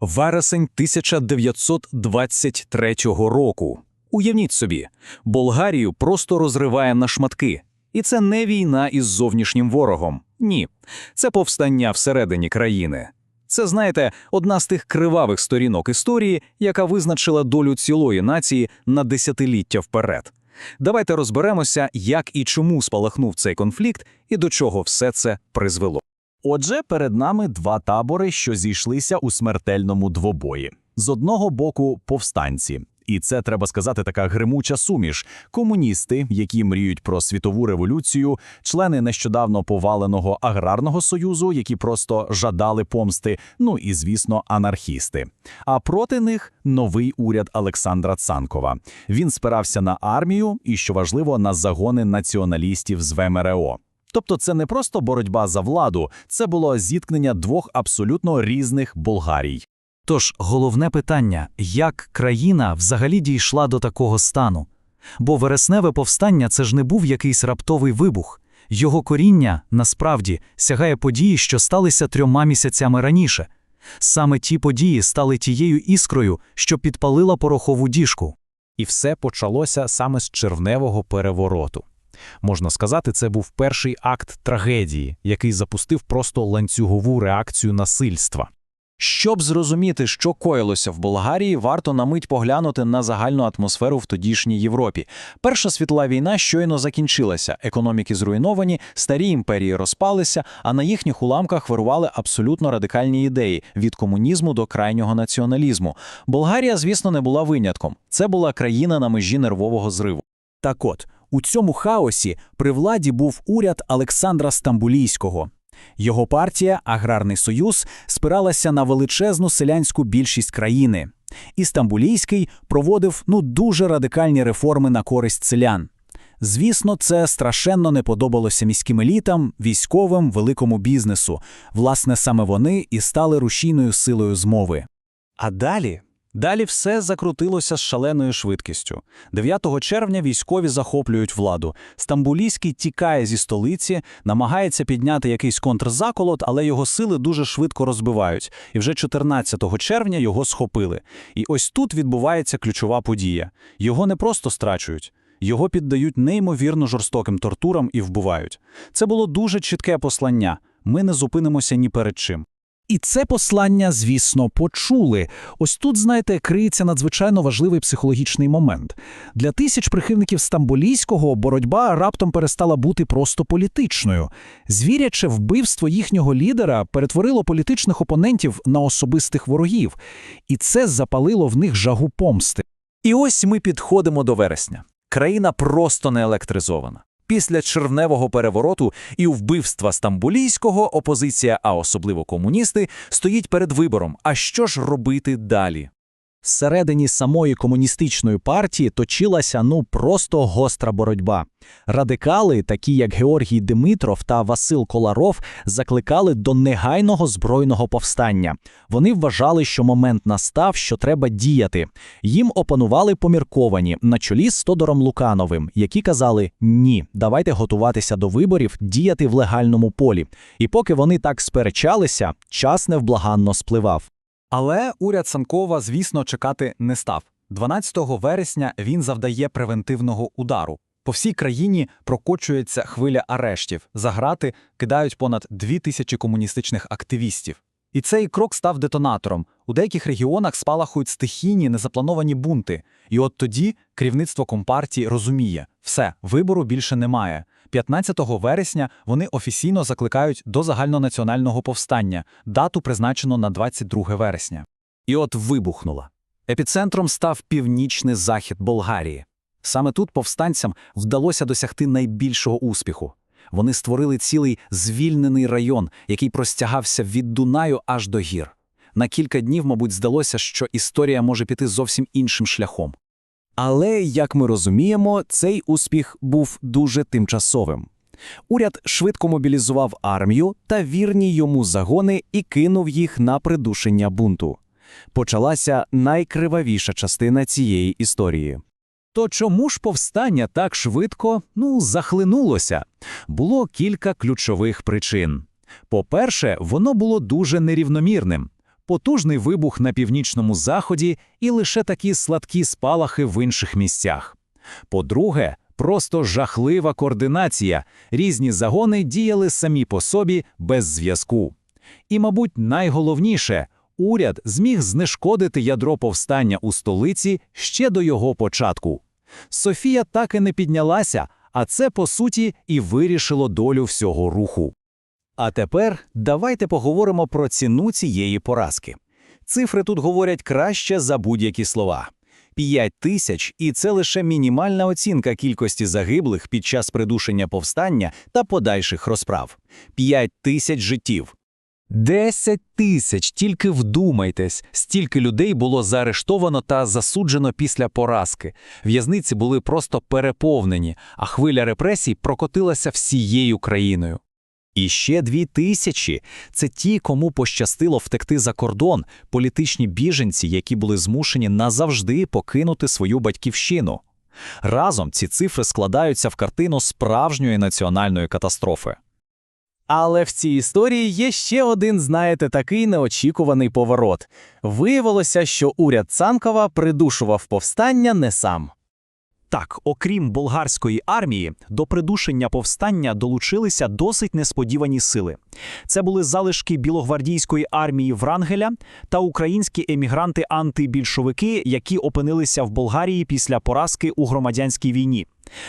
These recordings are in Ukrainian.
Вересень 1923 року. Уявніть собі, Болгарію просто розриває на шматки. І це не війна із зовнішнім ворогом. Ні, це повстання всередині країни. Це, знаєте, одна з тих кривавих сторінок історії, яка визначила долю цілої нації на десятиліття вперед. Давайте розберемося, як і чому спалахнув цей конфлікт і до чого все це призвело. Отже, перед нами два табори, що зійшлися у смертельному двобої. З одного боку повстанці. І це треба сказати така гримуча суміш: комуністи, які мріють про світову революцію, члени нещодавно поваленого аграрного союзу, які просто жадали помсти. Ну і звісно, анархісти. А проти них новий уряд Олександра Цанкова. Він спирався на армію і, що важливо, на загони націоналістів з ВМРО. Тобто, це не просто боротьба за владу, це було зіткнення двох абсолютно різних Болгарій. Тож головне питання, як країна взагалі дійшла до такого стану? Бо вересневе повстання це ж не був якийсь раптовий вибух. Його коріння, насправді, сягає події, що сталися трьома місяцями раніше. Саме ті події стали тією іскрою, що підпалила порохову діжку. І все почалося саме з червневого перевороту. Можна сказати, це був перший акт трагедії, який запустив просто ланцюгову реакцію насильства. Щоб зрозуміти, що коїлося в Болгарії, варто на мить поглянути на загальну атмосферу в тодішній Європі. Перша світова війна щойно закінчилася, економіки зруйновані, старі імперії розпалися, а на їхніх уламках вирували абсолютно радикальні ідеї від комунізму до крайнього націоналізму. Болгарія, звісно, не була винятком. Це була країна на межі нервового зриву. Так от, у цьому хаосі при владі був уряд Олександра Стамбулійського. Його партія, Аграрний Союз, спиралася на величезну селянську більшість країни. І Стамбулійський проводив ну дуже радикальні реформи на користь селян. Звісно, це страшенно не подобалося міським елітам, військовим, великому бізнесу. Власне, саме вони і стали рушійною силою змови. А далі? Далі все закрутилося з шаленою швидкістю. 9 червня військові захоплюють владу. Стамбулійський тікає зі столиці, намагається підняти якийсь контрзаколот, але його сили дуже швидко розбивають. І вже 14 червня його схопили. І ось тут відбувається ключова подія. Його не просто страчують. Його піддають неймовірно жорстоким тортурам і вбивають. Це було дуже чітке послання. Ми не зупинимося ні перед чим. І це послання, звісно, почули. Ось тут, знаєте, криється надзвичайно важливий психологічний момент. Для тисяч прихильників Стамбулійського боротьба раптом перестала бути просто політичною. Звіряче вбивство їхнього лідера перетворило політичних опонентів на особистих ворогів, і це запалило в них жагу помсти. І ось ми підходимо до вересня. Країна просто не електризована. Після червневого перевороту і вбивства Стамбулійського опозиція, а особливо комуністи, стоїть перед вибором. А що ж робити далі? Всередині самої комуністичної партії точилася ну просто гостра боротьба. Радикали, такі як Георгій Димитров та Васил Коларов, закликали до негайного збройного повстання. Вони вважали, що момент настав, що треба діяти. Їм опанували помірковані на чолі з Тодором Лукановим, які казали: ні, давайте готуватися до виборів, діяти в легальному полі. І поки вони так сперечалися, час невблаганно спливав. Але уряд Санкова, звісно, чекати не став. 12 вересня він завдає превентивного удару. По всій країні прокочується хвиля арештів. За грати кидають понад дві тисячі комуністичних активістів. І цей крок став детонатором. У деяких регіонах спалахують стихійні незаплановані бунти. І от тоді керівництво компартії розуміє, все, вибору більше немає. 15 вересня вони офіційно закликають до загальнонаціонального повстання, дату призначено на 22 вересня. І от вибухнула. Епіцентром став північний захід Болгарії. Саме тут повстанцям вдалося досягти найбільшого успіху. Вони створили цілий звільнений район, який простягався від Дунаю аж до гір. На кілька днів, мабуть, здалося, що історія може піти зовсім іншим шляхом. Але, як ми розуміємо, цей успіх був дуже тимчасовим. Уряд швидко мобілізував армію та вірні йому загони і кинув їх на придушення бунту. Почалася найкривавіша частина цієї історії. То чому ж повстання так швидко, ну, захлинулося? Було кілька ключових причин. По-перше, воно було дуже нерівномірним. Потужний вибух на північному заході і лише такі сладкі спалахи в інших місцях. По-друге, просто жахлива координація. Різні загони діяли самі по собі без зв'язку. І, мабуть, найголовніше уряд зміг знешкодити ядро повстання у столиці ще до його початку. Софія так і не піднялася, а це, по суті, і вирішило долю всього руху. А тепер давайте поговоримо про ціну цієї поразки. Цифри тут говорять краще за будь-які слова. 5 тисяч, і це лише мінімальна оцінка кількості загиблих під час придушення повстання та подальших розправ. 5 тисяч життів. Десять тисяч, тільки вдумайтесь, стільки людей було заарештовано та засуджено після поразки. В'язниці були просто переповнені, а хвиля репресій прокотилася всією країною. І ще дві тисячі – це ті, кому пощастило втекти за кордон, політичні біженці, які були змушені назавжди покинути свою батьківщину. Разом ці цифри складаються в картину справжньої національної катастрофи. Але в цій історії є ще один, знаєте, такий неочікуваний поворот. Виявилося, що уряд Цанкова придушував повстання не сам. Так, окрім болгарської армії, до придушення повстання долучилися досить несподівані сили. Це були залишки білогвардійської армії Врангеля та українські емігранти-антибільшовики, які опинилися в Болгарії після поразки у громадянській війні.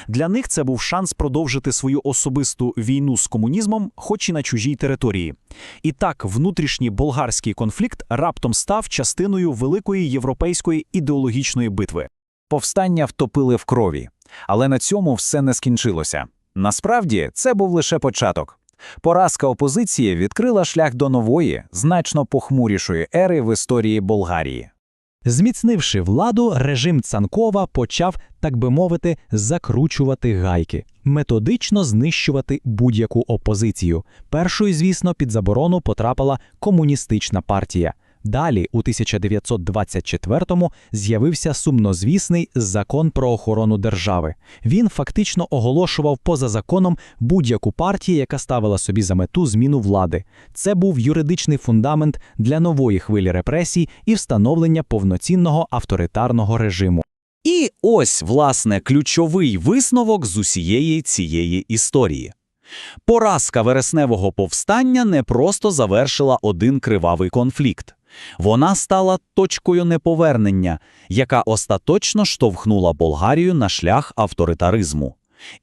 Для них це був шанс продовжити свою особисту війну з комунізмом, хоч і на чужій території. І так, внутрішній болгарський конфлікт раптом став частиною великої європейської ідеологічної битви. Повстання втопили в крові. Але на цьому все не скінчилося. Насправді, це був лише початок. Поразка опозиції відкрила шлях до нової, значно похмурішої ери в історії Болгарії. Зміцнивши владу, режим Цанкова почав, так би мовити, закручувати гайки, методично знищувати будь-яку опозицію. Першою, звісно, під заборону потрапила комуністична партія. Далі, у 1924-му, з'явився сумнозвісний закон про охорону держави. Він фактично оголошував поза законом будь-яку партію, яка ставила собі за мету зміну влади. Це був юридичний фундамент для нової хвилі репресій і встановлення повноцінного авторитарного режиму. І ось, власне, ключовий висновок з усієї цієї історії. Поразка вересневого повстання не просто завершила один кривавий конфлікт. Вона стала точкою неповернення, яка остаточно штовхнула Болгарію на шлях авторитаризму.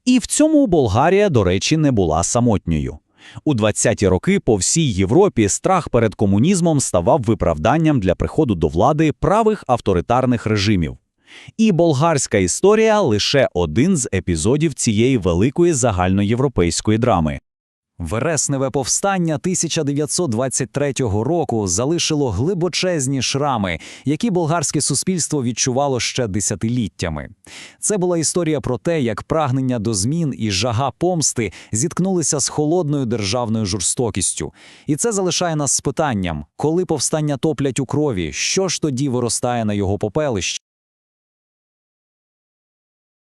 І в цьому Болгарія, до речі, не була самотньою. У 20-ті роки по всій Європі страх перед комунізмом ставав виправданням для приходу до влади правих авторитарних режимів. І болгарська історія лише один з епізодів цієї великої загальноєвропейської драми. Вересневе повстання 1923 року залишило глибочезні шрами, які болгарське суспільство відчувало ще десятиліттями. Це була історія про те, як прагнення до змін і жага помсти зіткнулися з холодною державною жорстокістю. І це залишає нас з питанням, коли повстання топлять у крові, що ж тоді виростає на його попелищі?